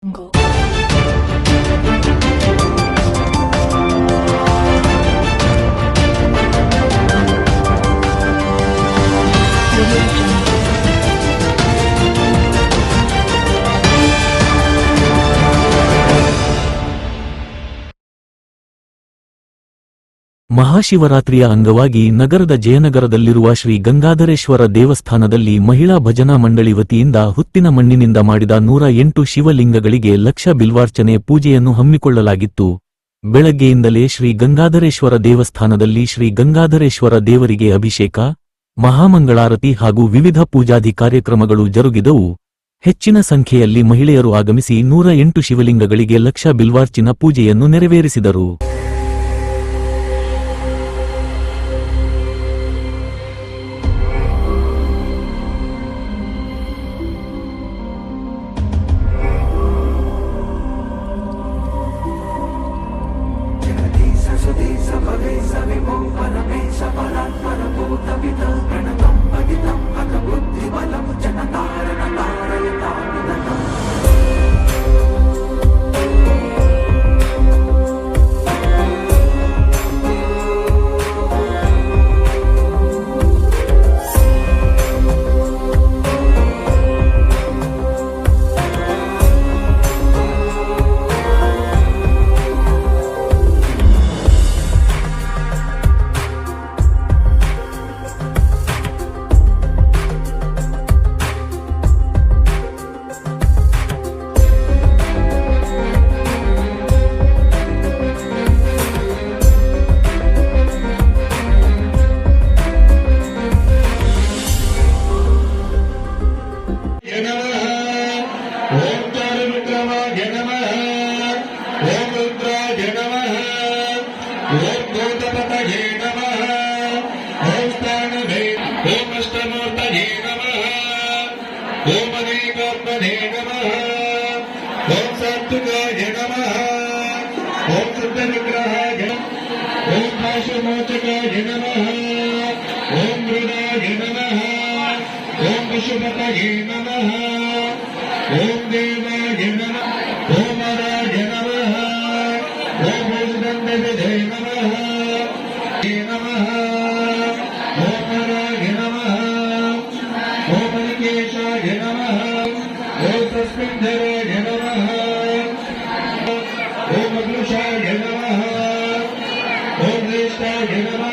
jungle ಮಹಾಶಿವರಾತ್ರಿಯ ಅಂಗವಾಗಿ ನಗರದ ಜಯನಗರದಲ್ಲಿರುವ ಶ್ರೀ ಗಂಗಾಧರೇಶ್ವರ ದೇವಸ್ಥಾನದಲ್ಲಿ ಮಹಿಳಾ ಭಜನಾ ಮಂಡಳಿ ವತಿಯಿಂದ ಹುತ್ತಿನ ಮಣ್ಣಿನಿಂದ ಮಾಡಿದ ನೂರ ಎಂಟು ಶಿವಲಿಂಗಗಳಿಗೆ ಲಕ್ಷ ಬಿಲ್ವಾರ್ಚನೆ ಪೂಜೆಯನ್ನು ಹಮ್ಮಿಕೊಳ್ಳಲಾಗಿತ್ತು. ಬೆಳಗ್ಗೆಯಿಂದಲೇ ಶ್ರೀ ಗಂಗಾಧರೇಶ್ವರ ದೇವಸ್ಥಾನದಲ್ಲಿ ಶ್ರೀ ಗಂಗಾಧರೇಶ್ವರ ದೇವರಿಗೆ ಅಭಿಷೇಕ, ಮಹಾಮಂಗಳಾರತಿ ಹಾಗೂ ವಿವಿಧ ಪೂಜಾದಿ ಕಾರ್ಯಕ್ರಮಗಳು ಜರುಗಿದವು. ಹೆಚ್ಚಿನ ಸಂಖ್ಯೆಯಲ್ಲಿ ಮಹಿಳೆಯರು ಆಗಮಿಸಿ ನೂರ ಎಂಟು ಶಿವಲಿಂಗಗಳಿಗೆ ಲಕ್ಷ ಬಿಲ್ವಾರ್ಚಿನ ಪೂಜೆಯನ್ನು ನೆರವೇರಿಸಿದರು. नमः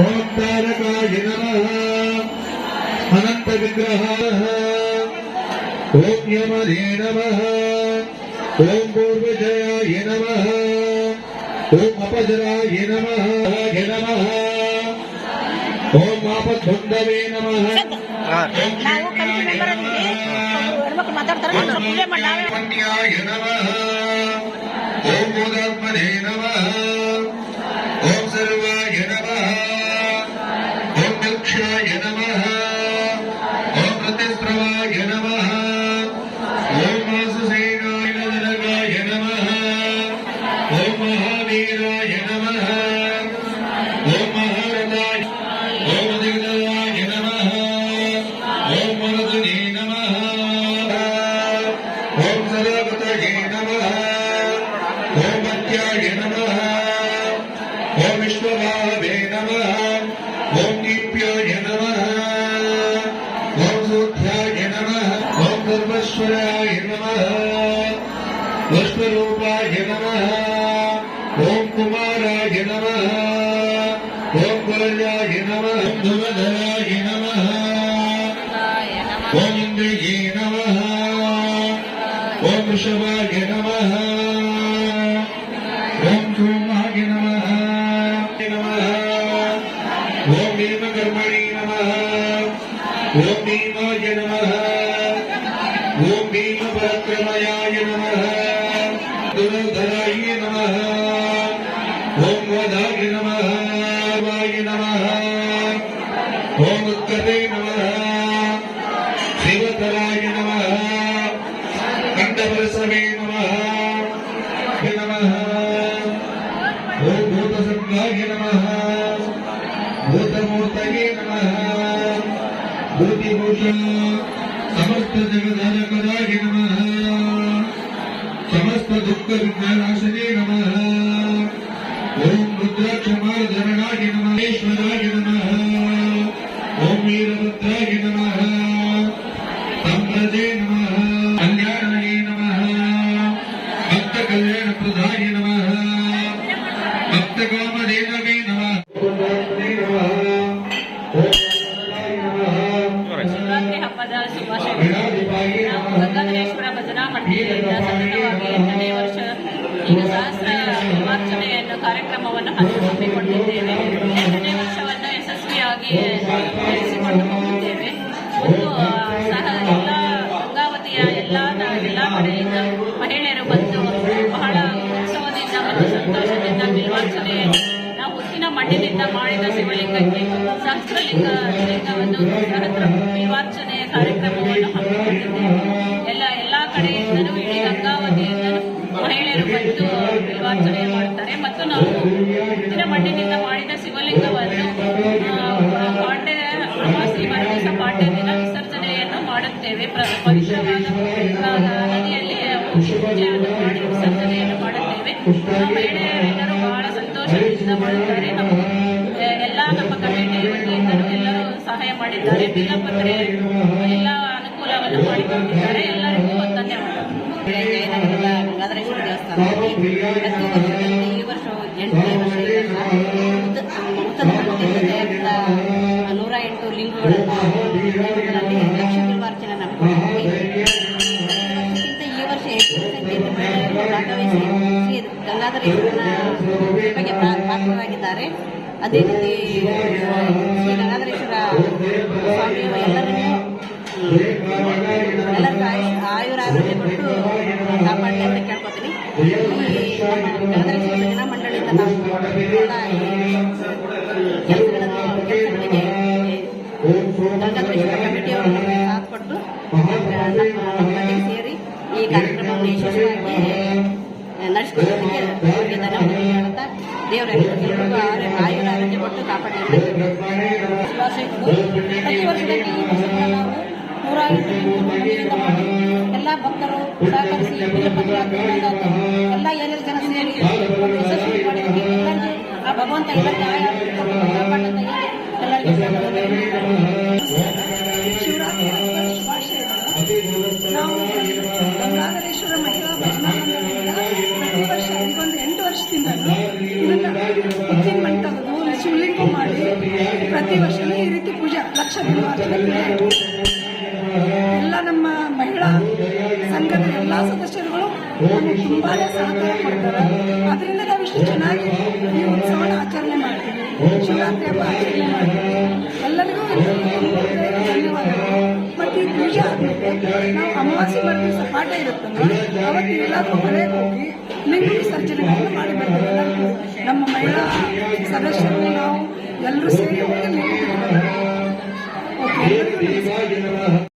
ॐ तारकाय नमः अनन्तविग्रहाः ॐ यमने नमः ॐ पूर्वजयाय नमः ॐ अपजराय नमः नमः ॐ आपद्वन्दवे नमः ॐ मुदर्मने नमः ಸರ್ವೇ భువనేశ్వరాయ నమ. విష్ణురూపాయ నమ. ఓం కుమారాయ నమ. ఓం కురజాయ నమ. ధురధరాయ నమ. ఓం ఇంద్రియ నమ. ఓం వృషభాయ నమ. त्रमयाय नमः दुर्धराय नमः ॐ वधाय नमः वाय नमः ॐ उत्कटे नमः शिवधराय नमः कण्ठपरसवे नमः नमः ॐ भूतसङ्गाय नमः भूतमूर्तये नमः भूतिभूषा సమస్త జగదారకదాయ నమ సమస్త దుఃఖ విఘ్ననాశనే నమ. ఓం రుద్రాక్షమాయ ధరణాయ నమ. ఈశ్వరాయ నమ ఓం వీరభద్రాయ ಶುಭಾಶಯಗಳು ಗಂಗಾಧರೇಶ್ವರ ಭಜನಾ ಮಂಡಳಿಯಿಂದ ಸತತವಾಗಿ ಎಂಟನೇ ವರ್ಷ ಈಗ ಸಹಸ್ರ ಶಿವಾರ್ಚನೆಯನ್ನು ಕಾರ್ಯಕ್ರಮವನ್ನು ಹಮ್ಮಿ- ಹಮ್ಮಿಕೊಂಡಿದ್ದೇವೆ ಎಂಟನೇ ವರ್ಷವನ್ನು ಯಶಸ್ವಿಯಾಗಿ ನಡೆಸಿಕೊಂಡು ಹೋಗಿದ್ದೇವೆ ಒಂದು ಸಹ ಎಲ್ಲ ಗಂಗಾವತಿಯ ಎಲ್ಲ ಎಲ್ಲ ಕಡೆಯಿಂದ ಮಹಿಳೆಯರು ಬಂದು ಬಹಳ ಉತ್ಸವದಿಂದ ಮತ್ತು ಸಂತೋಷದಿಂದ ಬಿಲ್ವಾರ್ಚನೆ ನಾವು ಹುತ್ತಿನ ಮಣ್ಣಿನಿಂದ ಮಾಡಿದ ಶಿವಲಿಂಗಕ್ಕೆ ಸಹಸ್ರಲಿಂಗ ಲಿಂಗವನ್ನು ಸಹಸ್ರ ಬಹಳ ಸಂತೋಷದಿಂದ ಮಾಡುತ್ತಾರೆ. ಎಲ್ಲ ನಮ್ಮ ಕಮಿಟಿ ಎಲ್ಲರೂ ಸಹಾಯ ಮಾಡಿದ್ದಾರೆ. ಎಲ್ಲ ಅನುಕೂಲವನ್ನು ಮಾಡಿಕೊಟ್ಟಿದ್ದಾರೆ ಎಲ್ಲರಿಗೂ ಪ್ರತಿ ವರ್ಷದಂತೆ ಈ ವರ್ಷ ಎಂಟನೇ ನೂರ ಎಂಟು ಲಿಂಗಗಳನ್ನು ಪಾತ್ರರಾಗಿದ್ದಾರೆ ಅದೇ ರೀತಿ ಶ್ರೀ ಗಂಗಾಧರೇಶ್ವರ ಸ್ವಾಮಿಯು ಎಲ್ಲರನ್ನೂ ಎಲ್ಲರಿಗೂ ಕಾಪಾಡಲಿ ಅಂತ ಕೇಳ್ಕೊತೀನಿ. ಈ ನಮ್ಮ ನಾವು ದೇವರ ಆಯುರ ಆರೋಗ್ಯ ಕೊಟ್ಟು. ಶುಭಾಶಯಗಳು ಪ್ರತಿ ವರ್ಷದಲ್ಲಿ ಈ ಎಲ್ಲ ಭಕ್ತರು ಸಹಕರಿಸಿ ಎಲ್ಲ ಏರಿಯಾದ ಜನ ಸೇರಿ ಆ ಭಗವಂತ ಎಲ್ಲರಿಗೂ ಆಯ ಕಾಪಾಡಂತ ಹೇಳಿ ಎಲ್ಲರಿಗೂ ಮಹಿಳಾ ಸಂಘದ ಎಲ್ಲ ಸದಸ್ಯರುಗಳು ನಮಗೆ ತುಂಬಾನೇ ಸಹಕಾರ ಕೊಡ್ತಾರೆ ಅದರಿಂದ ನಾವು ಇಷ್ಟು ಚೆನ್ನಾಗಿ ಈ ಉತ್ಸವನ ಆಚರಣೆ ಮಾಡ್ತೀವಿ. ಶಿವರಾತ್ರಿ ಹಬ್ಬ ಆಚರಣೆ ಮಾಡ್ತೀವಿ. ಎಲ್ಲರಿಗೂ ಧನ್ಯವಾದಗಳು. ಮತ್ತು ಈ ಪೂಜೆ ನಾವು ಅಮಾವಾಸ್ಯೆ ಮರುದಿವಸ ಪಾಠ ಇರುತ್ತಲ್ಲ ಅವತ್ತು ಎಲ್ಲಾದ್ರೂ ಮನೆಗೆ ಹೋಗಿ ಲಿಂಗ ವಿಸರ್ಜನೆಗಳನ್ನು ಮಾಡಿ ಬರ್ತೀವಿ. ನಮ್ಮ ಮಹಿಳಾ ಸದಸ್ಯರು, ನಾವು ಎಲ್ಲರೂ ಸೇರಿ ಹೋಗಿ ಲಿಂಗ ಓಕೆ